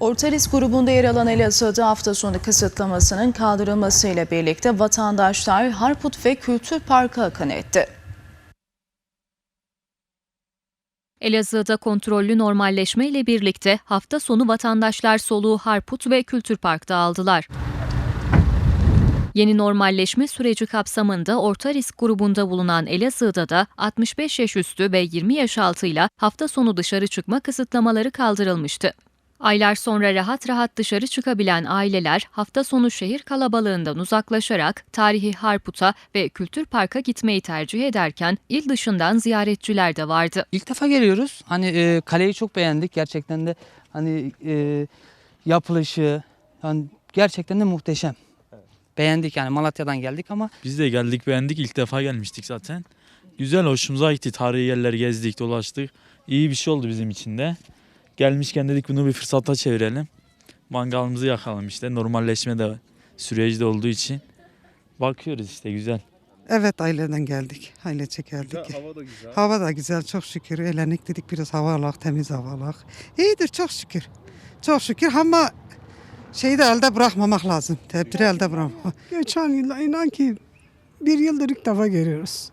Orta risk grubunda yer alan Elazığ'da hafta sonu kısıtlamasının kaldırılmasıyla birlikte vatandaşlar Harput ve Kültür Parkı akın etti. Elazığ'da kontrollü normalleşme ile birlikte hafta sonu vatandaşlar soluğu Harput ve Kültür Park'ta aldılar. Yeni normalleşme süreci kapsamında orta risk grubunda bulunan Elazığ'da da 65 yaş üstü ve 20 yaş altıyla hafta sonu dışarı çıkma kısıtlamaları kaldırılmıştı. Aylar sonra rahat rahat dışarı çıkabilen aileler hafta sonu şehir kalabalığından uzaklaşarak tarihi Harput'a ve Kültür Park'a gitmeyi tercih ederken il dışından ziyaretçiler de vardı. İlk defa geliyoruz. Hani e, kaleyi çok beğendik. Gerçekten de hani e, yapılışı yani gerçekten de muhteşem. Beğendik yani Malatya'dan geldik ama Biz de geldik beğendik ilk defa gelmiştik zaten. Güzel hoşumuza gitti tarihi yerler gezdik dolaştık. İyi bir şey oldu bizim için de. Gelmişken dedik bunu bir fırsata çevirelim. Mangalımızı yakalım işte normalleşme de süreci de olduğu için. Bakıyoruz işte güzel. Evet aileden geldik. Ailece geldik. hava da güzel. Hava da güzel çok şükür. Eğlendik dedik biraz hava alak, temiz hava alak. İyidir çok şükür. Çok şükür ama şeyi de elde bırakmamak lazım. Tedbiri elde bırakmamak. Geçen yıl inan ki bir yıldır ilk defa geliyoruz.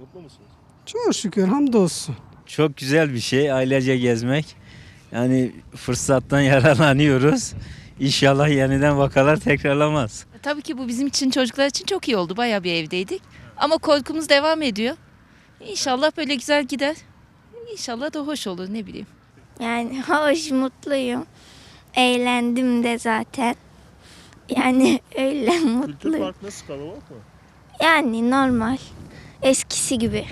Mutlu musunuz? Çok şükür hamdolsun. Çok güzel bir şey ailece gezmek. Yani fırsattan yararlanıyoruz. İnşallah yeniden vakalar tekrarlamaz. Tabii ki bu bizim için çocuklar için çok iyi oldu. Bayağı bir evdeydik. Ama korkumuz devam ediyor. İnşallah böyle güzel gider. İnşallah da hoş olur ne bileyim. Yani hoş, mutluyum. Eğlendim de zaten. Yani öyle Kültür mutluyum. Park nasıl kalabalık mı? Yani normal. Eskisi gibi.